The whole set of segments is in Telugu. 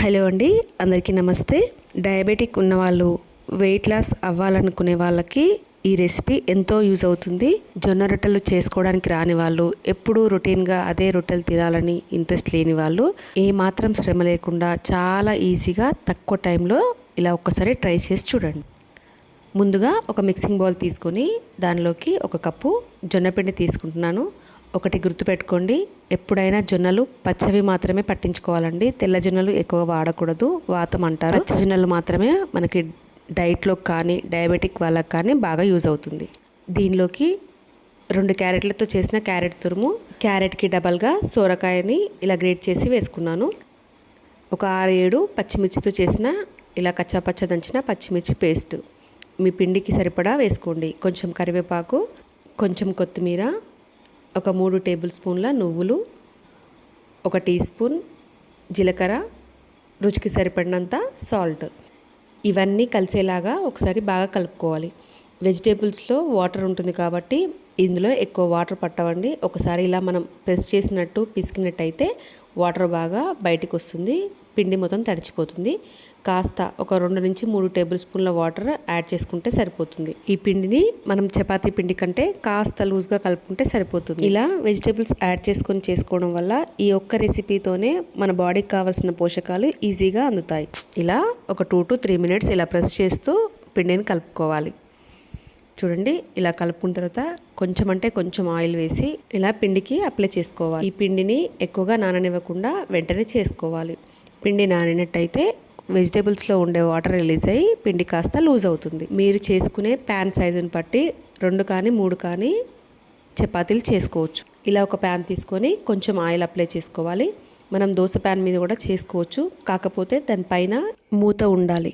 హలో అండి అందరికీ నమస్తే. డయాబెటిక్ ఉన్నవాళ్ళు వెయిట్ లాస్ అవ్వాలనుకునే వాళ్ళకి ఈ రెసిపీ ఎంతో యూజ్ అవుతుంది. జొన్న రొట్టెలు చేసుకోవడానికి రాని వాళ్ళు ఎప్పుడూ రొటీన్గా అదే రొట్టెలు తినాలని ఇంట్రెస్ట్ లేని వాళ్ళు ఏ మాత్రం శ్రమ లేకుండా చాలా ఈజీగా తక్కువ టైంలో ఇలా ఒక్కసారి ట్రై చేసి చూడండి. ముందుగా ఒక మిక్సింగ్ బౌల్ తీసుకొని దానిలోకి ఒక కప్పు జొన్నపిండి తీసుకుంటున్నాను. ఒకటి గుర్తుపెట్టుకోండి ఎప్పుడైనా జొన్నలు పచ్చవి మాత్రమే పట్టించుకోవాలండి. తెల్ల జొన్నలు ఎక్కువ వాడకూడదు వాతం అంటారు. పచ్చ జొన్నలు మాత్రమే మనకి డైట్లో కానీ డయాబెటిక్ వాళ్ళకి కానీ బాగా యూజ్ అవుతుంది. దీనిలోకి రెండు క్యారెట్లతో చేసిన క్యారెట్ తురుము క్యారెట్కి డబల్గా సోరకాయని ఇలా గ్రేట్ చేసి వేసుకున్నాను. ఒక ఆరు ఏడు పచ్చిమిర్చితో చేసిన ఇలా కచ్చాపచ్చ దంచిన పచ్చిమిర్చి పేస్ట్. మీ పిండికి సరిపడా వేసుకోండి. కొంచెం కరివేపాకు కొంచెం కొత్తిమీర ఒక మూడు టేబుల్ స్పూన్ల నువ్వులు ఒక టీ స్పూన్ జీలకర్ర రుచికి సరిపడినంత సాల్ట్. ఇవన్నీ కలిసేలాగా ఒకసారి బాగా కలుపుకోవాలి. వెజిటేబుల్స్లో వాటర్ ఉంటుంది కాబట్టి ఇందులో ఎక్కువ వాటర్ పట్టవండి. ఒకసారి ఇలా మనం ప్రెస్ చేసినట్టు పిసికినట్టయితే వాటర్ బాగా బయటకు వస్తుంది. పిండి మొత్తం తడిచిపోతుంది. కాస్త ఒక రెండు నుంచి మూడు టేబుల్ స్పూన్ల వాటర్ యాడ్ చేసుకుంటే సరిపోతుంది. ఈ పిండిని మనం చపాతీ పిండి కంటే కాస్త లూజ్గా కలుపుకుంటే సరిపోతుంది. ఇలా వెజిటేబుల్స్ యాడ్ చేసుకొని చేసుకోవడం వల్ల ఈ ఒక్క రెసిపీతోనే మన బాడీకి కావాల్సిన పోషకాలు ఈజీగా అందుతాయి. ఇలా ఒక టూ టు త్రీ మినిట్స్ ఇలా ప్రెస్ చేస్తూ పిండిని కలుపుకోవాలి. చూడండి ఇలా కలుపుకున్న తర్వాత కొంచెం అంటే కొంచెం ఆయిల్ వేసి ఇలా పిండికి అప్లై చేసుకోవాలి. ఈ పిండిని ఎక్కువగా నాననివ్వకుండా వెంటనే చేసుకోవాలి. పిండి నానినట్టయితే వెజిటేబుల్స్లో ఉండే వాటర్ రిలీజ్ అయ్యి పిండి కాస్త లూజ్ అవుతుంది. మీరు చేసుకునే ప్యాన్ సైజుని బట్టి రెండు కానీ మూడు కానీ చపాతీలు చేసుకోవచ్చు. ఇలా ఒక ప్యాన్ తీసుకొని కొంచెం ఆయిల్ అప్లై చేసుకోవాలి. మనం దోశ ప్యాన్ మీద కూడా చేసుకోవచ్చు. కాకపోతే దానిపైన మూత ఉండాలి.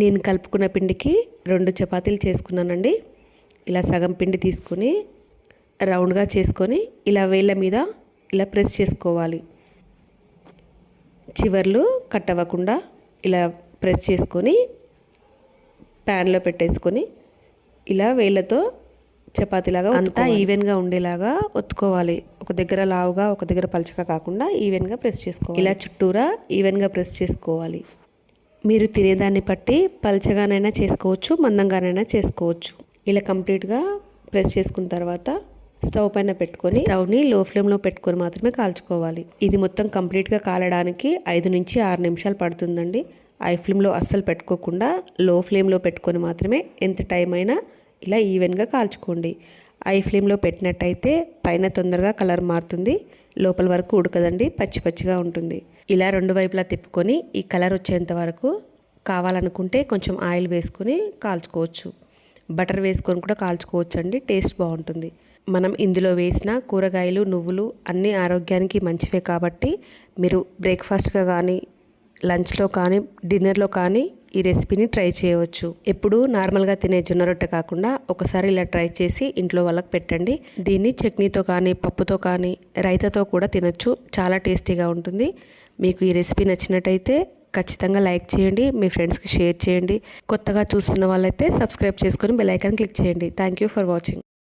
నేను కలుపుకున్న పిండికి రెండు చపాతీలు చేసుకున్నానండి. ఇలా సగం పిండి తీసుకొని రౌండ్గా చేసుకొని ఇలా వేళ్ళ మీద ఇలా ప్రెస్ చేసుకోవాలి. చివర్లు కట్ అవ్వకుండా ఇలా ప్రెస్ చేసుకొని ప్యాన్లో పెట్టేసుకొని ఇలా వేళ్ళతో చపాతీలాగా అంతా ఈవెన్గా ఉండేలాగా ఒత్తుకోవాలి. ఒక దగ్గర లావుగా ఒక దగ్గర పలచగా కాకుండా ఈవెన్గా ప్రెస్ చేసుకోవాలి. ఇలా చుట్టూరా ఈవెన్గా ప్రెస్ చేసుకోవాలి. మీరు తినేదాన్ని బట్టి పలచగానైనా చేసుకోవచ్చు మందంగానైనా చేసుకోవచ్చు. ఇలా కంప్లీట్గా ప్రెస్ చేసుకున్న తర్వాత స్టవ్ పైన పెట్టుకొని స్టవ్ని లో ఫ్లేమ్లో పెట్టుకొని మాత్రమే కాల్చుకోవాలి. ఇది మొత్తం కంప్లీట్గా కాలడానికి ఐదు నుంచి ఆరు నిమిషాలు పడుతుందండి. ఐ ఫ్లేమ్లో అస్సలు పెట్టుకోకుండా లో ఫ్లేమ్లో పెట్టుకొని మాత్రమే ఎంత టైం అయినా ఇలా ఈవెన్గా కాల్చుకోండి. ఐ ఫ్లేమ్లో పెట్టినట్టయితే పైన తొందరగా కలర్ మారుతుంది. లోపల వరకు ఉడకదండి పచ్చి పచ్చిగా ఉంటుంది. ఇలా రెండు వైపులా తిప్పుకొని ఈ కలర్ వచ్చేంత వరకు కావాలనుకుంటే కొంచెం ఆయిల్ వేసుకొని కాల్చుకోవచ్చు. బటర్ వేసుకొని కూడా కాల్చుకోవచ్చు అండి టేస్ట్ బాగుంటుంది. మనం ఇందులో వేసిన కూరగాయలు నువ్వులు అన్నీ ఆరోగ్యానికి మంచివే కాబట్టి మీరు బ్రేక్ఫాస్ట్గా కానీ లంచ్లో కానీ డిన్నర్లో కానీ ఈ రెసిపీని ట్రై చేయవచ్చు. ఎప్పుడు నార్మల్గా తినే జొన్న రొట్టె కాకుండా ఒకసారి ఇలా ట్రై చేసి ఇంట్లో వాళ్ళకి పెట్టండి. దీన్ని చట్నీతో కానీ పప్పుతో కానీ రైతాతో కూడా తినొచ్చు. చాలా టేస్టీగా ఉంటుంది. మీకు ఈ రెసిపీ నచ్చినట్టయితే ఖచ్చితంగా లైక్ చేయండి మీ ఫ్రెండ్స్కి షేర్ చేయండి. కొత్తగా చూస్తున్న వాళ్ళైతే సబ్స్క్రైబ్ చేసుకొని బెల్ ఐకాన్ క్లిక్ చేయండి. Thank you for watching.